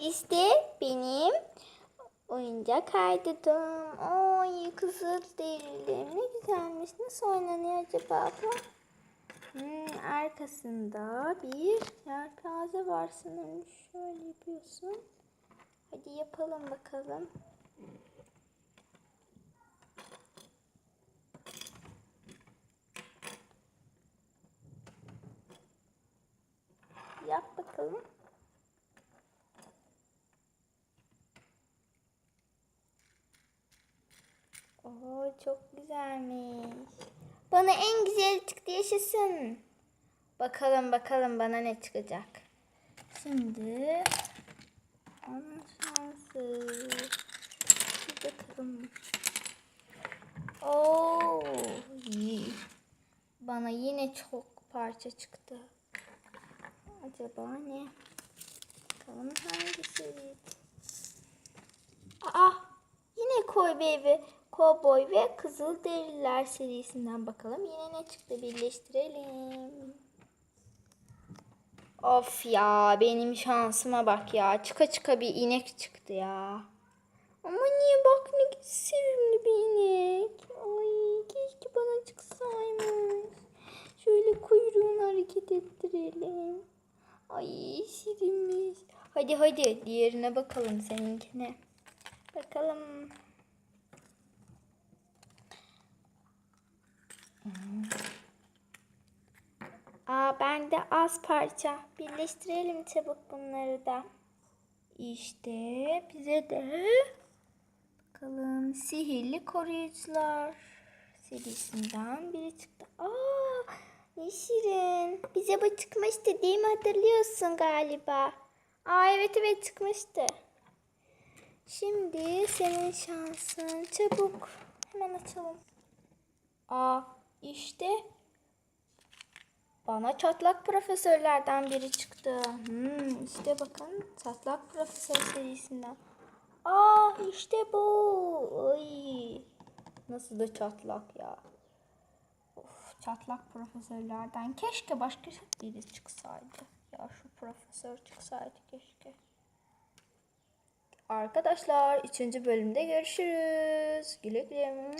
işte benim oyuncak haydutum. Oy kızıl derilim ne güzelmiş. Nasıl oynanıyor acaba bu? Hmm, arkasında bir yelpaze var sanırım. Şöyle yapıyorsun. Hadi yapalım bakalım. Yap bakalım. Çok güzelmiş. Bana en güzel çıktı yaşasın. Bakalım bakalım bana ne çıkacak. Şimdi onun şansı. Bir bakalım. Oo, iyi. Bana yine çok parça çıktı. Acaba ne? Bakalım hangisi? Aa, yine Koy Baby, Cowboy ve Kızıl Deriler serisinden bakalım. Yine ne çıktı birleştirelim. Of ya benim şansıma bak ya. Çıka çıka bir inek çıktı ya. Ama niye bak ne sevimli bir inek. Ay keşke bana çıksaymış. Şöyle kuyruğunu hareket ettirelim. Ay şirinmiş. Hadi hadi diğerine bakalım seninkine. Bakalım. Aa bende az parça. Birleştirelim çabuk bunları da. İşte bize de bakalım sihirli koruyucular serisinden biri çıktı. Aa ne. Bize bu çıkmıştı değil mi hatırlıyorsun galiba. Aa evet evet çıkmıştı. Şimdi senin şansın. Çabuk. Hemen açalım. Aa işte bana çatlak profesörlerden biri çıktı. Hmm, işte bakın çatlak profesör serisinden. Aa işte bu. Ay. Nasıl da çatlak ya. Of, çatlak profesörlerden keşke başka biri çıksaydı. Ya şu profesör çıksaydı keşke. Arkadaşlar 3. bölümde görüşürüz. Güle güle.